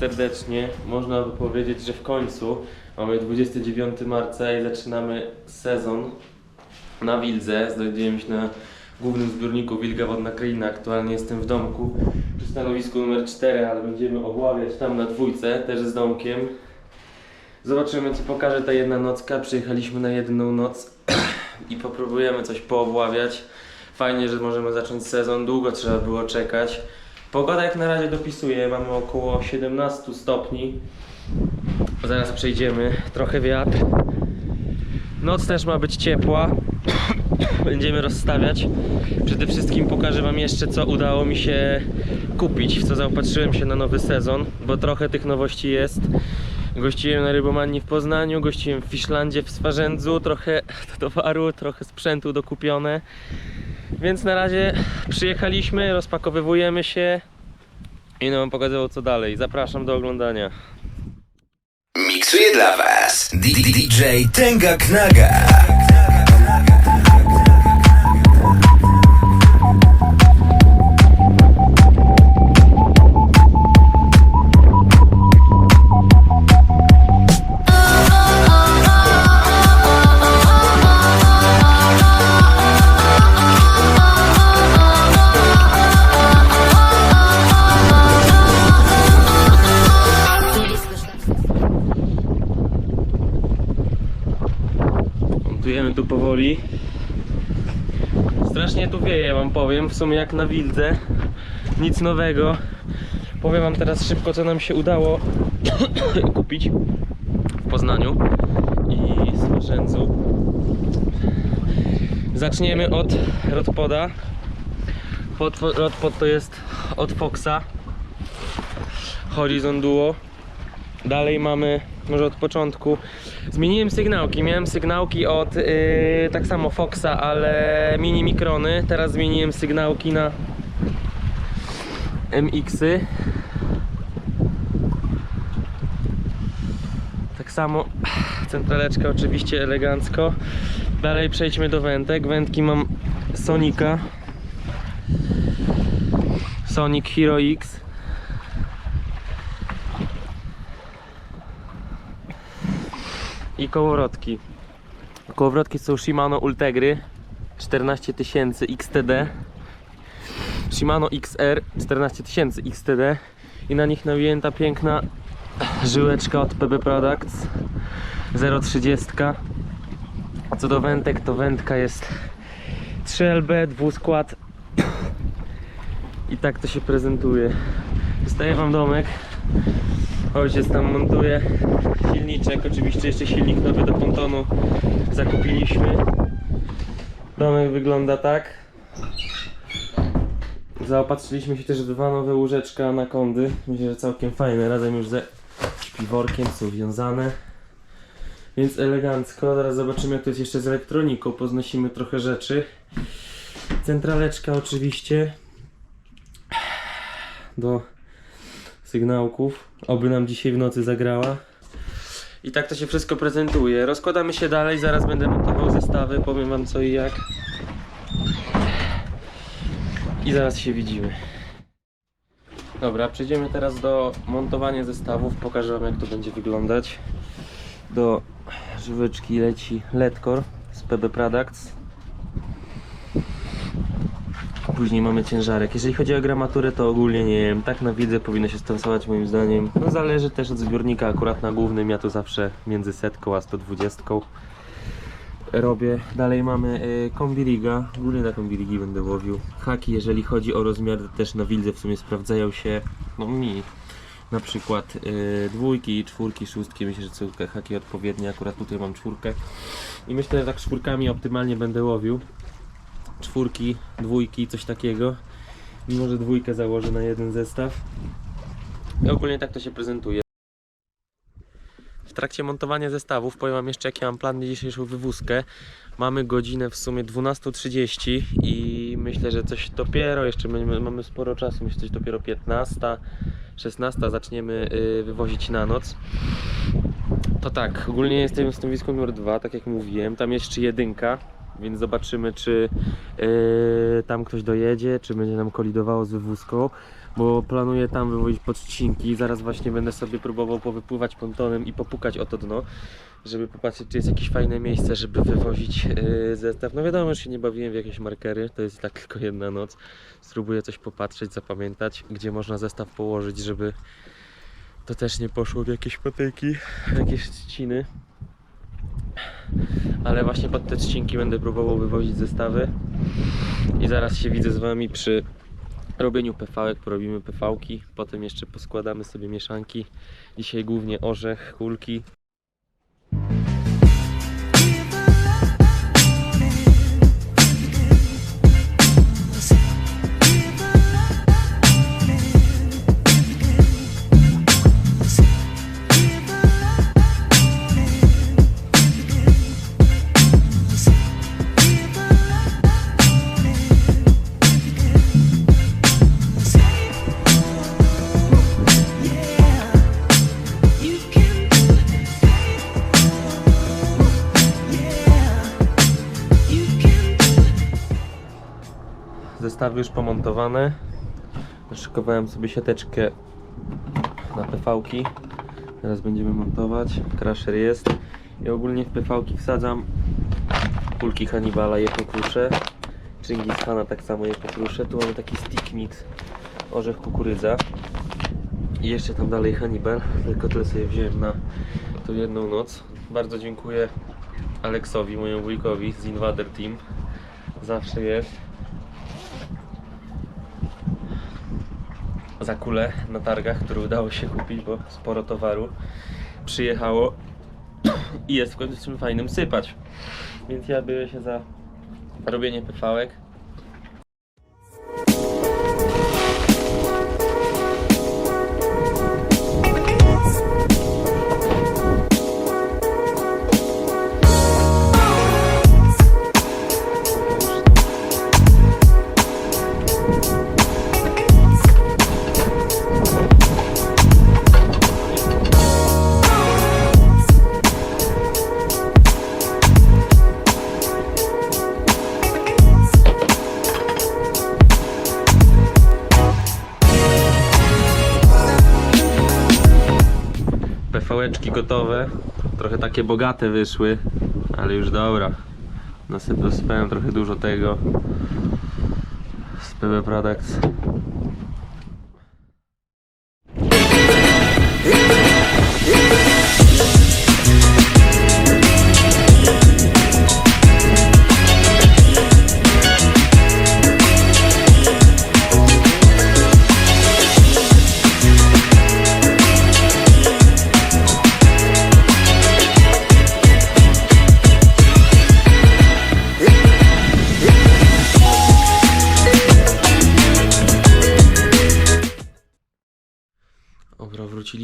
serdecznie. Można by powiedzieć, że w końcu mamy 29 marca i zaczynamy sezon na Wildze. Znajdujemy się na głównym zbiorniku Wilga Wodna Kraina. Aktualnie jestem w domku przy stanowisku numer 4, ale będziemy obławiać tam na dwójce, też z domkiem. Zobaczymy co pokaże ta jedna nocka. Przyjechaliśmy na jedną noc i popróbujemy coś poobławiać. Fajnie, że możemy zacząć sezon. Długo trzeba było czekać. Pogoda jak na razie dopisuje. Mamy około 17 stopni. Zaraz przejdziemy. Trochę wiatr. Noc też ma być ciepła. Będziemy rozstawiać. Przede wszystkim pokażę Wam jeszcze, co udało mi się kupić, w co zaopatrzyłem się na nowy sezon, bo trochę tych nowości jest. Gościłem na Rybomanii w Poznaniu, gościłem w Fiszlandzie w Swarzędzu, trochę towaru, trochę sprzętu dokupione. Więc na razie przyjechaliśmy, rozpakowywujemy się i no wam pokazywał co dalej. Zapraszam do oglądania. Miksuje dla Was DJ Tenga Knaga. Powoli. Strasznie tu wieje wam powiem, w sumie jak na wildze. Nic nowego. Powiem wam teraz szybko co nam się udało kupić w Poznaniu i Swarzędzu. Zaczniemy od Rodpoda. Pod, Rodpod to jest od Foxa. Horizon Duo. Dalej mamy, może od początku, zmieniłem sygnałki. Miałem sygnałki od yy, tak samo Foxa, ale mini mikrony. Teraz zmieniłem sygnałki na MX-y. Tak samo centraleczka oczywiście elegancko. Dalej przejdźmy do wędek. Wędki mam Sonika. Sonic Hero X. i kołowrotki. Kołowrotki są Shimano Ultegry 14000 XTD Shimano XR 14000 XTD i na nich nawijęta piękna żyłeczka od PB Products 0,30 a co do wędek to wędka jest 3LB, dwuskład i tak to się prezentuje. Zostaje wam domek Ojciec tam montuje silniczek, oczywiście jeszcze silnik nowy do pontonu zakupiliśmy. Domek wygląda tak. Zaopatrzyliśmy się też w dwa nowe łóżeczka anakondy. Myślę, że całkiem fajne, razem już ze śpiworkiem są wiązane. Więc elegancko. Zaraz zobaczymy jak to jest jeszcze z elektroniką. Poznosimy trochę rzeczy. Centraleczka oczywiście. Do sygnałków. Oby nam dzisiaj w nocy zagrała. I tak to się wszystko prezentuje. Rozkładamy się dalej, zaraz będę montował zestawy, powiem wam co i jak. I zaraz się widzimy. Dobra, przejdziemy teraz do montowania zestawów. Pokażę wam jak to będzie wyglądać. Do żyweczki leci Ledcore z PB Products. Później mamy ciężarek. Jeżeli chodzi o gramaturę, to ogólnie nie wiem, tak na widzę powinno się stosować moim zdaniem. No zależy też od zbiornika, akurat na głównym ja to zawsze między setką a 120 robię. Dalej mamy y, kombiriga, ogólnie na kombirigi będę łowił. Haki, jeżeli chodzi o rozmiar, też na wildze w sumie sprawdzają się, no mi na przykład y, dwójki, czwórki, szóstki, myślę, że są haki odpowiednie, akurat tutaj mam czwórkę i myślę, że tak czwórkami optymalnie będę łowił czwórki, dwójki, coś takiego. Mimo, że dwójkę założę na jeden zestaw. I ogólnie tak to się prezentuje. W trakcie montowania zestawów powiem wam jeszcze jaki mam plan na dzisiejszą wywózkę. Mamy godzinę w sumie 12.30 i myślę, że coś dopiero, jeszcze mamy, mamy sporo czasu, myślę, że coś dopiero 15, 16 zaczniemy y, wywozić na noc. To tak, ogólnie jestem w stanowisku numer 2, tak jak mówiłem, tam jeszcze jedynka, więc zobaczymy czy yy, tam ktoś dojedzie, czy będzie nam kolidowało z wywózką. bo planuję tam wywozić podcinki. Zaraz właśnie będę sobie próbował powypływać pontonem i popukać o to dno, żeby popatrzeć, czy jest jakieś fajne miejsce, żeby wywozić yy, zestaw. No wiadomo, że się nie bawiłem w jakieś markery, to jest tak tylko jedna noc. Spróbuję coś popatrzeć, zapamiętać, gdzie można zestaw położyć, żeby to też nie poszło w jakieś patyki, jakieś trzciny. Ale właśnie pod te trzcinki będę próbował wywozić zestawy. I zaraz się widzę z Wami przy robieniu PV-ek, porobimy PV-ki, potem jeszcze poskładamy sobie mieszanki. Dzisiaj głównie orzech, kulki. Zestawy już pomontowane. Szykowałem sobie siateczkę na PV-ki. Teraz będziemy montować. Crusher jest. I ogólnie w PV-ki wsadzam kulki Hannibala je pokruszę. Chingis Hana tak samo je pokruszę. Tu mamy taki stick mix orzech kukurydza. I jeszcze tam dalej Hannibal. Tylko tyle sobie wziąłem na tą jedną noc. Bardzo dziękuję Aleksowi, mojemu wujkowi z Invader Team. Zawsze jest. Za kulę na targach, który udało się kupić, bo sporo towaru przyjechało i jest w końcu czym fajnym sypać. Więc ja biorę się za robienie pyfałek. PV-eczki gotowe. Trochę takie bogate wyszły, ale już dobra. Nasyp- Dosypałem trochę dużo tego z PB Products.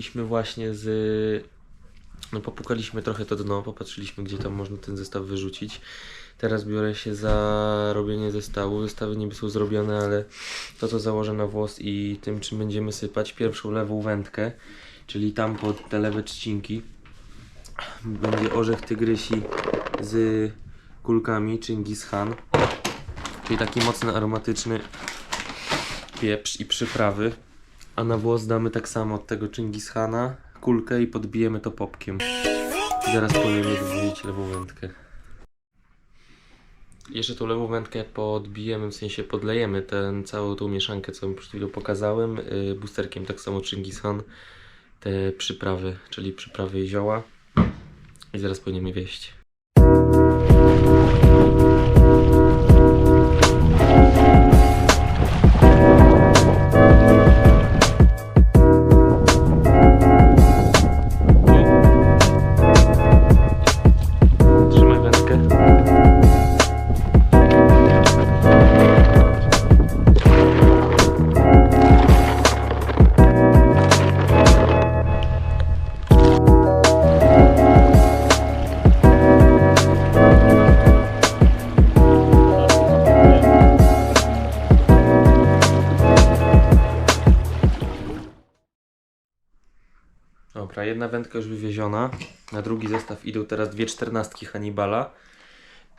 Wróciliśmy właśnie z. No, popukaliśmy trochę to dno, popatrzyliśmy, gdzie tam można ten zestaw wyrzucić. Teraz biorę się za robienie zestawu. Zestawy niby są zrobione, ale to, co założę na włos i tym, czym będziemy sypać. Pierwszą lewą wędkę, czyli tam pod te lewe trzcinki, będzie orzech tygrysi z kulkami, Chingis Khan. Czyli taki mocny, aromatyczny pieprz i przyprawy. A na włos damy tak samo od tego Chingis Hana, kulkę i podbijemy to popkiem. I zaraz płyniemy wrzucić lewą wędkę. Jeszcze tą lewą wędkę podbijemy, w sensie podlejemy tę całą tą mieszankę, co przed chwilą pokazałem, yy, tak samo Chingis Han, te przyprawy, czyli przyprawy i zioła. I zaraz płyniemy wieść. Wędka już wywieziona. Na drugi zestaw idą teraz dwie czternastki Hannibala.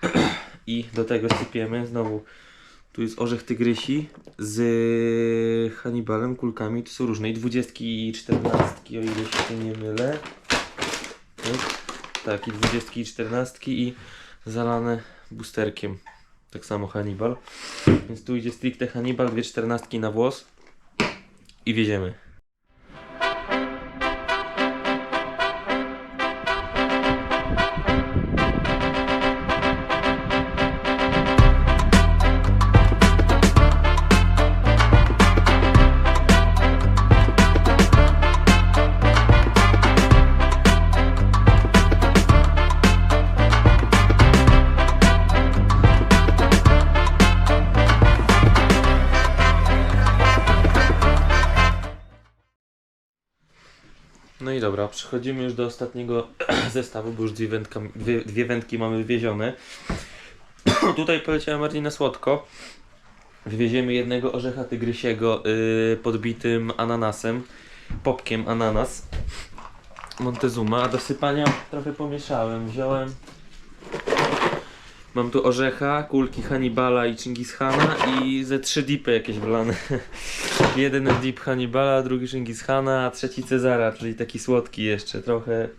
I do tego sypiemy znowu Tu jest orzech tygrysi z Hannibalem, kulkami. To są różne. I dwudziestki i czternastki, o ile się nie mylę. Tak, i dwudziestki i czternastki i zalane boosterkiem. Tak samo Hannibal. Więc tu idzie stricte Hannibal, dwie czternastki na włos. I wieziemy. Przechodzimy już do ostatniego zestawu, bo już dwie, wędka, dwie, dwie wędki mamy wywiezione. Tutaj poleciała Marlina Słodko. Wywieziemy jednego orzecha tygrysiego yy, podbitym ananasem, popkiem ananas Montezuma. A do sypania trochę pomieszałem. Wziąłem Mam tu orzecha, kulki Hannibala i Chingishana i ze trzy dipy jakieś wlane. Jeden dip Hannibala, drugi Chingishana, a trzeci Cezara, czyli taki słodki jeszcze. Trochę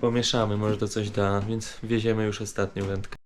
pomieszamy, może to coś da, więc wieziemy już ostatnią wędkę.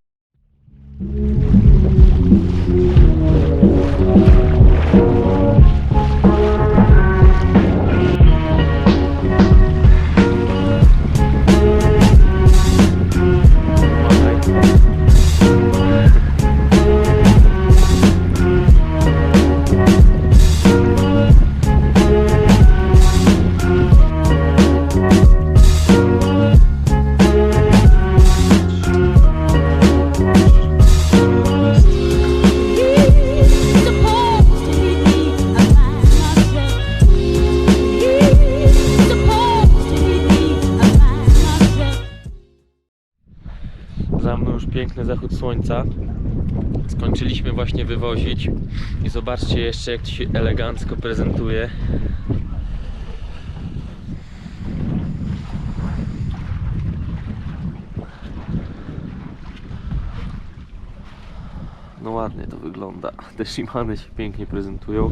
Zachód słońca. Skończyliśmy właśnie wywozić i zobaczcie jeszcze jak ci się elegancko prezentuje. No ładnie to wygląda. Te Shimany się pięknie prezentują.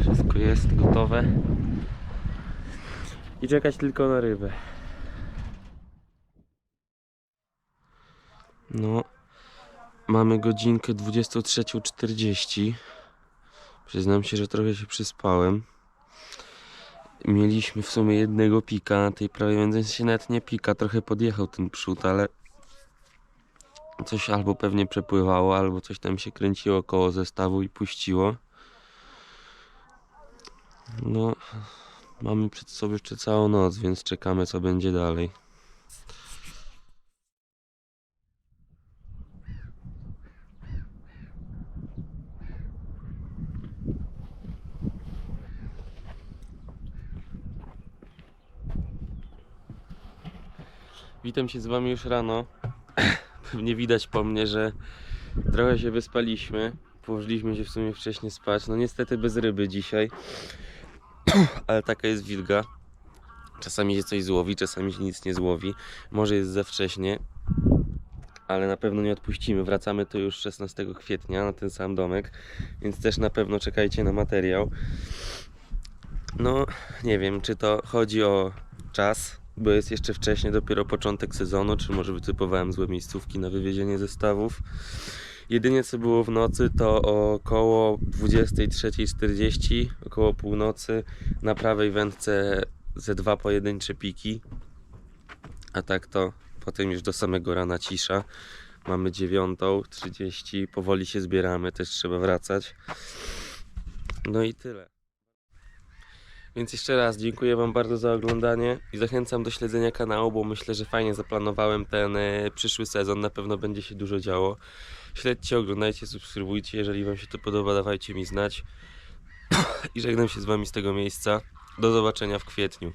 Wszystko jest gotowe. I czekać tylko na rybę. No, mamy godzinkę 23.40. Przyznam się, że trochę się przyspałem. Mieliśmy w sumie jednego pika na tej prawie, więc się nawet nie pika. Trochę podjechał ten przód, ale coś albo pewnie przepływało, albo coś tam się kręciło koło zestawu i puściło. No, Mamy przed sobą jeszcze całą noc, więc czekamy co będzie dalej. Witam się z Wami już rano. Pewnie widać po mnie, że trochę się wyspaliśmy. Położyliśmy się w sumie wcześniej spać. No niestety bez ryby dzisiaj ale taka jest wilga. Czasami się coś złowi, czasami się nic nie złowi. Może jest za wcześnie, ale na pewno nie odpuścimy. Wracamy to już 16 kwietnia na ten sam domek, więc też na pewno czekajcie na materiał. No, nie wiem, czy to chodzi o czas, bo jest jeszcze wcześnie, dopiero początek sezonu, czy może wytypowałem złe miejscówki na wywiezienie zestawów. Jedynie co było w nocy to około 23.40, około północy na prawej wędce ze dwa pojedyncze piki. A tak to potem już do samego rana cisza. Mamy 9.30, powoli się zbieramy, też trzeba wracać. No i tyle. Więc jeszcze raz dziękuję Wam bardzo za oglądanie i zachęcam do śledzenia kanału, bo myślę, że fajnie zaplanowałem ten e, przyszły sezon. Na pewno będzie się dużo działo. Śledźcie, oglądajcie, subskrybujcie. Jeżeli Wam się to podoba, dawajcie mi znać. I żegnam się z Wami z tego miejsca. Do zobaczenia w kwietniu.